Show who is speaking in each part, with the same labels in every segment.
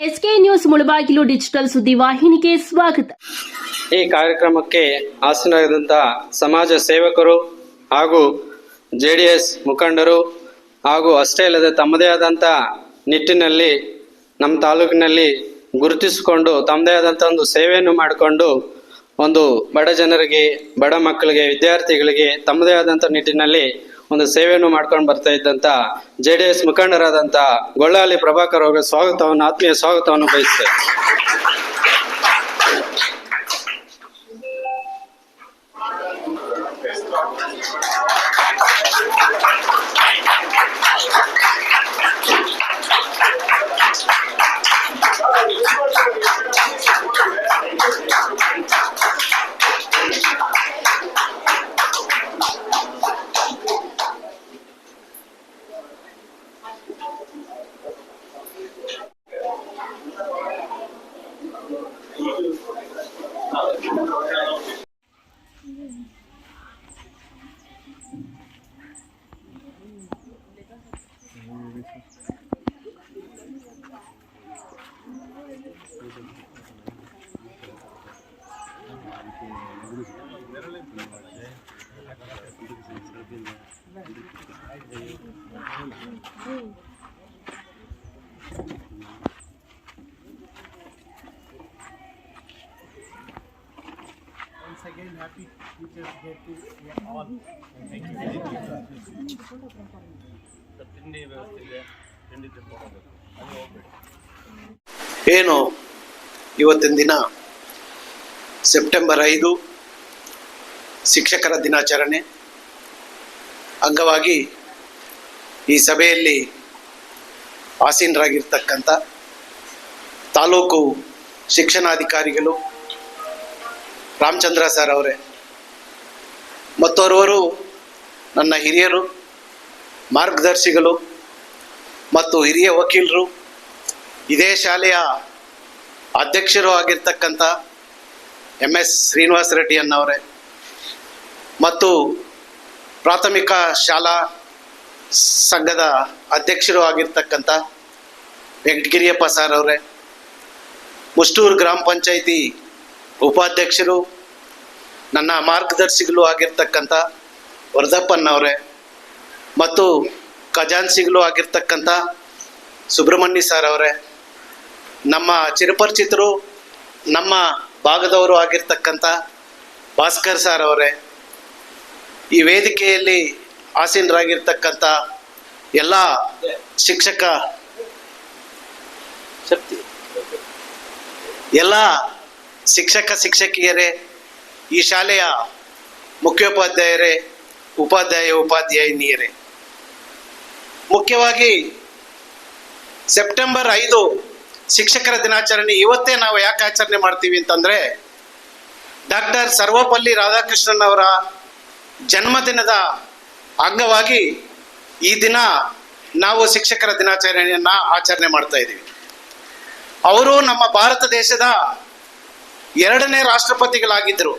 Speaker 1: SK news Mulbagal digital ಸುದ್ದಿ ವಾಹಿನಿಗೆ ಸ್ವಾಗತ.
Speaker 2: ಈ ಕಾರ್ಯಕ್ರಮಕ್ಕೆ ಹಾಸನದಂಥ ಸಮಾಜ ಸೇವಕರು ಹಾಗೂ ಜೆ ಡಿ ಎಸ್ ಮುಖಂಡರು ಹಾಗೂ ಅಷ್ಟೇ ಅಲ್ಲದೆ ತಮ್ಮದೇ ಆದಂಥ ನಿಟ್ಟಿನಲ್ಲಿ ನಮ್ಮ ತಾಲೂಕಿನಲ್ಲಿ ಗುರುತಿಸಿಕೊಂಡು ತಮ್ಮದೇ ಆದಂಥ ಒಂದು ಸೇವೆಯನ್ನು ಮಾಡಿಕೊಂಡು ಒಂದು ಬಡ ಜನರಿಗೆ, ಬಡ ಮಕ್ಕಳಿಗೆ, ವಿದ್ಯಾರ್ಥಿಗಳಿಗೆ ತಮ್ಮದೇ ಆದಂಥ ನಿಟ್ಟಿನಲ್ಲಿ ಒಂದು ಸೇವೆಯನ್ನು ಮಾಡ್ಕೊಂಡು ಬರ್ತಾ ಇದ್ದಂತ ಜೆ ಡಿ ಎಸ್ ಮುಖಂಡರಾದಂತ ಗೊಳ್ಳಾಲಿ ಪ್ರಭಾಕರ್ ಅವರಿಗೆ ಸ್ವಾಗತವನ್ನು, ಆತ್ಮೀಯ ಸ್ವಾಗತವನ್ನು ಬಯಸ್ತೇವೆ
Speaker 3: Mm-hmm. Happy Teachers Day to all. Thank you.
Speaker 4: ತಿಂಡಿ ವ್ಯವಸ್ಥೆ ಇದೆ ತಿಂಡಿ
Speaker 5: ಏನು ಇವತ್ತಿನ ದಿನ ಸೆಪ್ಟೆಂಬರ್ ಐದು ಶಿಕ್ಷಕರ ದಿನಾಚರಣೆ ಅಂಗವಾಗಿ ಈ ಸಭೆಯಲ್ಲಿ ಆಸೀನರಾಗಿರ್ತಕ್ಕಂಥ ತಾಲೂಕು ಶಿಕ್ಷಣಾಧಿಕಾರಿಗಳು ರಾಮಚಂದ್ರ ಸರ್ ಅವರೇ. ಮತ್ತೋರ್ವರು ನನ್ನ ಹಿರಿಯರು, ಮಾರ್ಗದರ್ಶಿಗಳು ಮತ್ತು ಹಿರಿಯ ವಕೀಲರು, ಇದೇ ಶಾಲೆಯ ಅಧ್ಯಕ್ಷರು ಆಗಿರ್ತಕ್ಕಂಥ ಎಂ ಎಸ್ ಶ್ರೀನಿವಾಸ ರೆಡ್ಡಿ ಅನ್ನವರೇ ಮತ್ತು ಪ್ರಾಥಮಿಕ ಶಾಲಾ ಸಂಘದ ಅಧ್ಯಕ್ಷರು ಆಗಿರ್ತಕ್ಕಂಥ ವೆಂಕಟಗಿರಿಯಪ್ಪ ಸರ್ ಅವರೇ. ಮುಷ್ಟೂರು ಗ್ರಾಮ ಪಂಚಾಯಿತಿ ಉಪಾಧ್ಯಕ್ಷರು, ನನ್ನ ಮಾರ್ಗದರ್ಶಿಗಳು ಆಗಿರ್ತಕ್ಕಂಥ ವರದಪ್ಪನವರೇ ಮತ್ತು ಖಜಾನ್ಸಿಗಳು ಆಗಿರ್ತಕ್ಕಂಥ ಸುಬ್ರಹ್ಮಣ್ಯ ಸರ್ ಅವರೇ, ನಮ್ಮ ಚಿರಪರಿಚಿತರು, ನಮ್ಮ ಭಾಗದವರು ಆಗಿರ್ತಕ್ಕಂಥ ಭಾಸ್ಕರ್ ಸರ್ ಅವರೇ, ಈ ವೇದಿಕೆಯಲ್ಲಿ ಆಸೀನರಾಗಿರ್ತಕ್ಕಂಥ ಎಲ್ಲ ಶಿಕ್ಷಕ ಶಕ್ತಿ ಎಲ್ಲ ಶಿಕ್ಷಕ, ಶಿಕ್ಷಕಿಯರೇ, ಈ ಶಾಲೆಯ ಮುಖ್ಯೋಪಾಧ್ಯಾಯರೇ, ಉಪಾಧ್ಯಾಯ, ಉಪಾಧ್ಯಾಯಿನಿಯರೇ. ಮುಖ್ಯವಾಗಿ ಸೆಪ್ಟೆಂಬರ್ ಐದು ಶಿಕ್ಷಕರ ದಿನಾಚರಣೆ. ಇವತ್ತೇ ನಾವು ಯಾಕೆ ಆಚರಣೆ ಮಾಡ್ತೀವಿ ಅಂತಂದ್ರೆ, ಡಾಕ್ಟರ್ ಸರ್ವಪಲ್ಲಿ ರಾಧಾಕೃಷ್ಣನ್ ಅವರ ಜನ್ಮದಿನದ ಅಂಗವಾಗಿ ಈ ದಿನ ನಾವು ಶಿಕ್ಷಕರ ದಿನಾಚರಣೆಯನ್ನು ಆಚರಣೆ ಮಾಡ್ತಾ ಇದ್ದೀವಿ. ಅವರು ನಮ್ಮ ಭಾರತ ದೇಶದ ಎರಡನೇ ರಾಷ್ಟ್ರಪತಿಗಳಾಗಿದ್ದರು.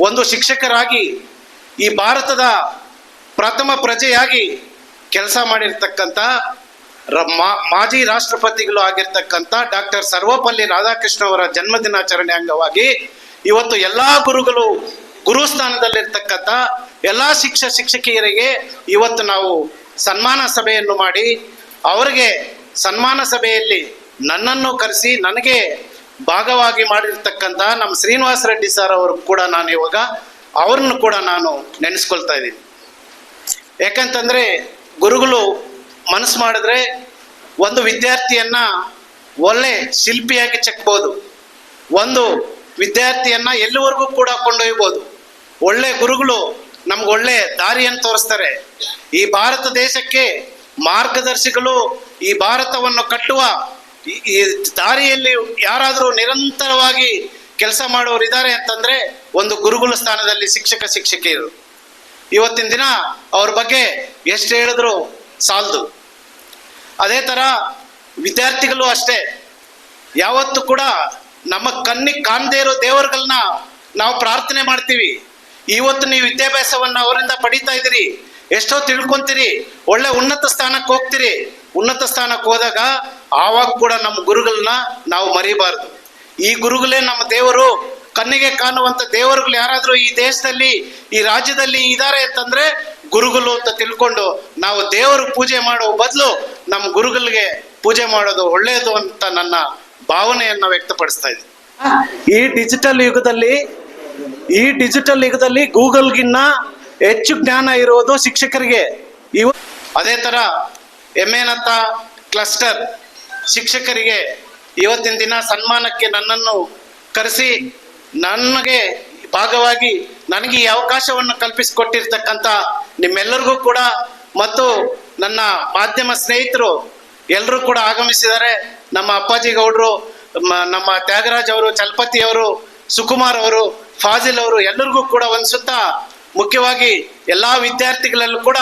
Speaker 5: ಒಂದು ಶಿಕ್ಷಕರಾಗಿ ಈ ಭಾರತದ ಪ್ರಥಮ ಪ್ರಜೆಯಾಗಿ ಕೆಲಸ ಮಾಡಿರ್ತಕ್ಕಂಥ ಮಾಜಿ ರಾಷ್ಟ್ರಪತಿಗಳು ಆಗಿರ್ತಕ್ಕಂಥ ಡಾಕ್ಟರ್ ಸರ್ವಪಲ್ಲಿ ರಾಧಾಕೃಷ್ಣ ಅವರ ಜನ್ಮದಿನಾಚರಣೆ ಅಂಗವಾಗಿ ಇವತ್ತು ಎಲ್ಲಾ ಗುರುಗಳು ಗುರುಸ್ಥಾನದಲ್ಲಿರ್ತಕ್ಕಂಥ ಎಲ್ಲಾ ಶಿಕ್ಷ ಶಿಕ್ಷಕಿಯರಿಗೆ ಇವತ್ತು ನಾವು ಸನ್ಮಾನ ಸಭೆಯನ್ನು ಮಾಡಿ ಅವರಿಗೆ ಸನ್ಮಾನ ಸಭೆಯಲ್ಲಿ ನನ್ನನ್ನು ಕರೆಸಿ ನನಗೆ ಭಾಗವಾಗಿ ಮಾಡಿರ್ತಕ್ಕಂಥ ನಮ್ಮ ಶ್ರೀನಿವಾಸ ರೆಡ್ಡಿ ಸರ್ ಅವರು ಕೂಡ ನಾನು ಇವಾಗ ಅವ್ರನ್ನು ಕೂಡ ನಾನು ನೆನೆಸ್ಕೊಳ್ತಾ ಇದ್ದೀನಿ. ಯಾಕಂತಂದ್ರೆ ಗುರುಗಳು ಮನಸ್ಸು ಮಾಡಿದ್ರೆ ಒಂದು ವಿದ್ಯಾರ್ಥಿಯನ್ನ ಒಳ್ಳೆ ಶಿಲ್ಪಿಯಾಗಿ ಚೆಕ್ಬೋದು. ಒಂದು ವಿದ್ಯಾರ್ಥಿಯನ್ನ ಎಲ್ಲಿವರೆಗೂ ಕೂಡ ಕೊಂಡೊಯ್ಬೋದು. ಒಳ್ಳೆ ಗುರುಗಳು ನಮ್ಗೆ ಒಳ್ಳೆ ದಾರಿಯನ್ನು ತೋರಿಸ್ತಾರೆ. ಈ ಭಾರತ ದೇಶಕ್ಕೆ ಮಾರ್ಗದರ್ಶಿಗಳು ಈ ಭಾರತವನ್ನು ಕಟ್ಟುವ ಈ- ದಾರಿಯಲ್ಲಿ ಯಾರಾದರೂ ನಿರಂತರವಾಗಿ ಕೆಲಸ ಮಾಡೋರು ಇದ್ದಾರೆ ಅಂತಂದ್ರೆ ಒಂದು ಗುರುಗುಲ ಸ್ಥಾನದಲ್ಲಿ ಶಿಕ್ಷಕ, ಶಿಕ್ಷಕಿಯರು. ಇವತ್ತಿನ ದಿನ ಅವ್ರ ಬಗ್ಗೆ ಎಷ್ಟು ಹೇಳಿದ್ರು ಸಾಲದು. ಅದೇ ತರ ವಿದ್ಯಾರ್ಥಿಗಳು ಅಷ್ಟೇ. ಯಾವತ್ತು ಕೂಡ ನಮ್ಮ ಕಣ್ಣಿಗೆ ಕಾಣದೇ ಇರೋ ದೇವರುಗಳನ್ನ ನಾವು ಪ್ರಾರ್ಥನೆ ಮಾಡ್ತೀವಿ. ಇವತ್ತು ನೀವು ವಿದ್ಯಾಭ್ಯಾಸವನ್ನ ಅವರಿಂದ ಪಡಿತಾ ಇದ್ದೀರಿ. ಎಷ್ಟೋ ತಿಳ್ಕೊಂತೀರಿ. ಒಳ್ಳೆ ಉನ್ನತ ಸ್ಥಾನಕ್ಕೆ ಹೋಗ್ತೀರಿ. ಉನ್ನತ ಸ್ಥಾನಕ್ಕೆ ಹೋದಾಗ ಆವಾಗ ಕೂಡ ನಮ್ಮ ಗುರುಗಳನ್ನ ನಾವು ಮರಿಬಾರ್ದು. ಈ ಗುರುಗಳೇ ನಮ್ಮ ದೇವರು, ಕಣ್ಣಿಗೆ ಕಾಣುವಂತ ದೇವರುಗಳು ಯಾರಾದರೂ ಈ ದೇಶದಲ್ಲಿ, ಈ ರಾಜ್ಯದಲ್ಲಿ ಇದ್ದಾರೆ ಅಂತಂದ್ರೆ ಗುರುಗಳು ಅಂತ ತಿಳ್ಕೊಂಡು ನಾವು ದೇವರು ಪೂಜೆ ಮಾಡೋ ಬದಲು ನಮ್ಮ ಗುರುಗಳಿಗೆ ಪೂಜೆ ಮಾಡೋದು ಒಳ್ಳೆಯದು ಅಂತ ನನ್ನ ಭಾವನೆಯನ್ನ ವ್ಯಕ್ತಪಡಿಸ್ತಾ ಇದ್ದೀನಿ. ಈ ಡಿಜಿಟಲ್ ಯುಗದಲ್ಲಿ, ಈ ಡಿಜಿಟಲ್ ಯುಗದಲ್ಲಿ ಗೂಗಲ್ಗಿನ್ನ ಹೆಚ್ಚು ಜ್ಞಾನ ಇರುವುದು ಶಿಕ್ಷಕರಿಗೆ. ಇವ ಅದೇ ತರ ಎಮ್ಮೆನತ್ತ ಕ್ಲಸ್ಟರ್ ಶಿಕ್ಷಕರಿಗೆ ಇವತ್ತಿನ ದಿನ ಸನ್ಮಾನಕ್ಕೆ ನನ್ನನ್ನು ಕರೆಸಿ ನನಗೆ ಭಾಗವಾಗಿ ನನಗೆ ಈ ಅವಕಾಶವನ್ನು ಕಲ್ಪಿಸಿಕೊಟ್ಟಿರ್ತಕ್ಕಂಥ ನಿಮ್ಮೆಲ್ಲರಿಗೂ ಕೂಡ ಮತ್ತು ನನ್ನ ಮಾಧ್ಯಮ ಸ್ನೇಹಿತರು ಎಲ್ಲರೂ ಕೂಡ ಆಗಮಿಸಿದ್ದಾರೆ ನಮ್ಮ ಅಪ್ಪಾಜಿ ಗೌಡರು ನಮ್ಮ ತ್ಯಾಗರಾಜ್ ಅವರು, ಚಲಪತಿ ಅವರು, ಸುಕುಮಾರ್ ಅವರು, ಫಾಜಿಲ್ ಅವರು ಎಲ್ಲರಿಗೂ ಕೂಡ ಒಂದು ಸುತ್ತ ಮುಖ್ಯವಾಗಿ ಎಲ್ಲಾ ವಿದ್ಯಾರ್ಥಿಗಳಲ್ಲೂ ಕೂಡ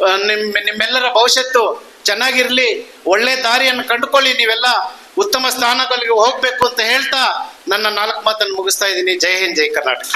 Speaker 5: ನಿಮ್ಮ ನಿಮ್, ನಿಮ್ಮೆಲ್ಲರ ಭವಿಷ್ಯತ್ತು ಚೆನ್ನಾಗಿರ್ಲಿ. ಒಳ್ಳೆ ದಾರಿಯನ್ನು ಕಂಡುಕೊಳ್ಳಿ, ನೀವೆಲ್ಲ ಉತ್ತಮ ಸ್ಥಾನಗಳಿಗೆ ಹೋಗ್ಬೇಕು ಅಂತ ಹೇಳ್ತಾ ನನ್ನ ನಾಲ್ಕು ಮಾತನ್ನು ಮುಗಿಸ್ತಾ ಇದ್ದೀನಿ. ಜೈ ಹಿಂದ್, ಜೈ ಕರ್ನಾಟಕ.